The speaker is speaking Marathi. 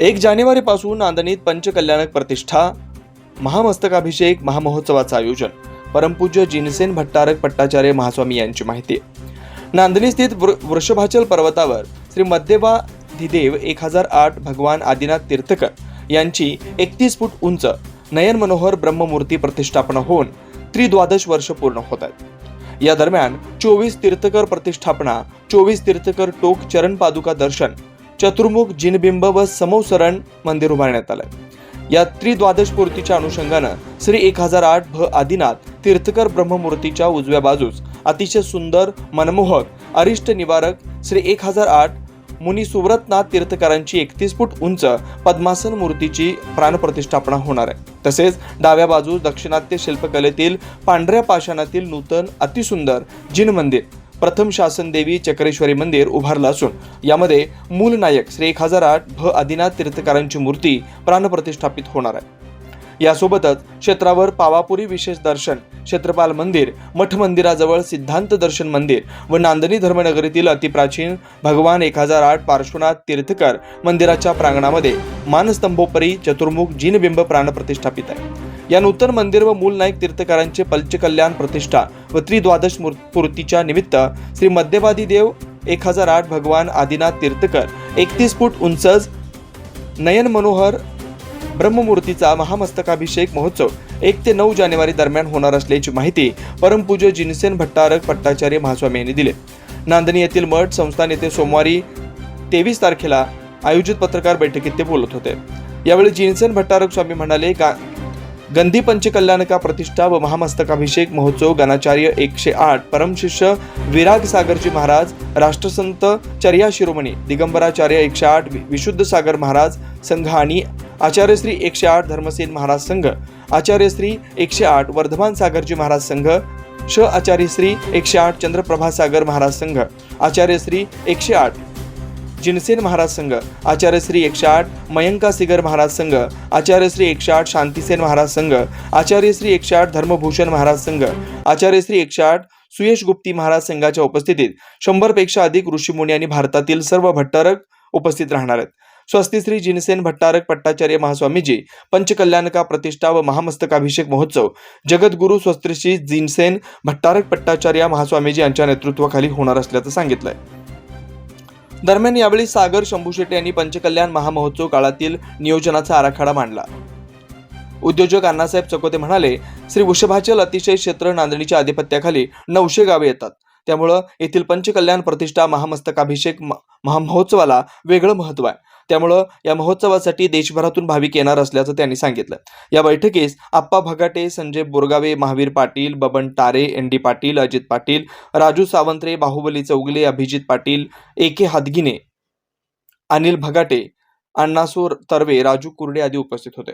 एक जानेवारीपासून नांदणीत पंचकल्याणक प्रतिष्ठा महामस्तकाभिषेक महामहोत्सवाचं आयोजन परमपूज्य जिनसेन भट्टारक पट्टाचार्य महास्वामी यांची माहिती. नांदणी स्थित वृ वृषभाचल पर्वतावर श्री मध्यवाधिदेव एक हजार आठ भगवान आदिनाथ तीर्थकर यांची एकतीस फूट उंच नयन मनोहर ब्रह्ममूर्ती प्रतिष्ठापना होऊन त्रिद्वादश वर्ष पूर्ण होत आहेत. या दरम्यान चोवीस तीर्थकर प्रतिष्ठापना चोवीस तीर्थकर टोक चरण पादुका दर्शन चतुर्मुख जिनबिंब व समोसरण मंदिर उभारण्यात आलं या त्रिद्वादश पूर्तीच्या अनुषंगानं श्री एक हजार आठ भ आदिनाथ तीर्थकर ब्रह्ममूर्तीच्या उजव्या बाजूस अतिशय सुंदर मनमोहक अरिष्ट निवारक श्री एक हजार आठ मुनी सुव्रतनाथ तीर्थकरांची एकतीस फूट उंच पद्मासन मूर्तीची प्राणप्रतिष्ठापना होणार आहे. तसेच डाव्या बाजूस दक्षिणात्य शिल्पकलेतील पांढऱ्या पाषाणातील नूतन अतिसुंदर जिन मंदिर प्रथम शासन देवी चक्रेश्वरी मंदिर उभारलं असून यामध्ये मूल नायक श्री एक हजार आठ भ. आदिनाथ तीर्थकारांची मूर्ती प्राणप्रतिष्ठापित होणार आहे. यासोबतच क्षेत्रावर पावापुरी विशेष दर्शन क्षेत्रपाल मंदिर मठ मंदिराजवळ सिद्धांत दर्शन मंदिर व नांदणी धर्मनगरीतील अतिप्राचीन भगवान एक हजार आठ पार्श्वनाथ तीर्थकर मंदिराच्या प्रांगणामध्ये मानस्तंभोपरी चतुर्मुख जिनबिंब प्राण प्रतिष्ठापित आहे. या नूतन मंदिर व मूल नाईक तीर्थकारांचे पंचकल्याण प्रतिष्ठा व त्रिद्वादश मूर- पूर्तीच्या निमित्त श्री मध्यवादी देव एक हजार आठ भगवान आदिनाथ तीर्थकर एकतीस फूट उंचज नयन मनोहर ब्रह्ममूर्तीचा महामस्तकाभिषेक महोत्सव एक ते नऊ जानेवारी दरम्यान होणार असल्याची माहिती परमपूज्य जिनसेन भट्टारक भट्टाचार्य महास्वामी यांनी दिले. नांदणी येथील मठ संस्थान येथे सोमवारी तेवीस तारखेला आयोजित पत्रकार बैठकीत ते बोलत होते. यावेळी जिनसेन भट्टारक स्वामी म्हणाले का गंधी पंचकल्याणका प्रतिष्ठा व महामस्तकाभिषेक महोत्सव गणाचार्य एकशे आठ परमशिष्य विराग सागरजी महाराज राष्ट्रसंत चर्या शिरोमणी दिगंबराचार्य एकशे आठ विशुद्ध सागर महाराज संघ आणि आचार्यश्री एकशे आठ धर्मसेन महाराज संघ आचार्यश्री एकशे आठ वर्धमान सागरजी महाराज संघ श आचार्यश्री एकशे आठ चंद्रप्रभा सागर महाराज संघ आचार्यश्री एकशे आठ जिनसेन महाराज संघ आचार्य श्री एकशे आठ मयंका सिगर महाराज संघ आचार्य श्री एकशे आठ शांतीसेन महाराज संघ आचार्य श्री एकशे आठ धर्मभूषण महाराज संघ आचार्य श्री एकशे आठ सुयश गुप्ती महाराज संघाच्या उपस्थितीत शंभरपेक्षा अधिक ऋषीमुनी आणि भारतातील सर्व भट्टारक उपस्थित राहणार आहेत. स्वस्ती श्री जिनसेन भट्टारक पट्टाचार्य महास्वामीजी पंचकल्याणका प्रतिष्ठा व महामस्तकाभिषेक महोत्सव जगद्गुरु स्वस्तिश्री जिनसेन भट्टारक पट्टाचार्य महास्वामीजी यांच्या नेतृत्वाखाली होणार असल्याचं सांगितलंय. दरम्यान यावेळी सागर शंभू शेट्टी यांनी पंचकल्याण महामहोत्सव काळातील नियोजनाचा आराखडा मांडला. उद्योजक अण्णासाहेब चकोते म्हणाले श्री वृषभाचल अतिशय क्षेत्र नांदणीच्या आधिपत्याखाली नऊशे गावे येतात. त्यामुळं येथील पंचकल्याण प्रतिष्ठा महामस्तकाभिषेक म- महामहोत्सवाला वेगळं महत्त्व आहे. त्यामुळं या महोत्सवासाठी देशभरातून भाविक येणार असल्याचं त्यांनी सांगितलं. या बैठकीस आप्पा भगाटे Sanjay Borgave Mahavir Patil Baban Tare N D Patil Ajit Patil Raju Sawantre Bahubali Chougale Abhijit Patil A K Hadgine Anil Bhagate Annasur Tarve Raju Kurde आदी उपस्थित होते.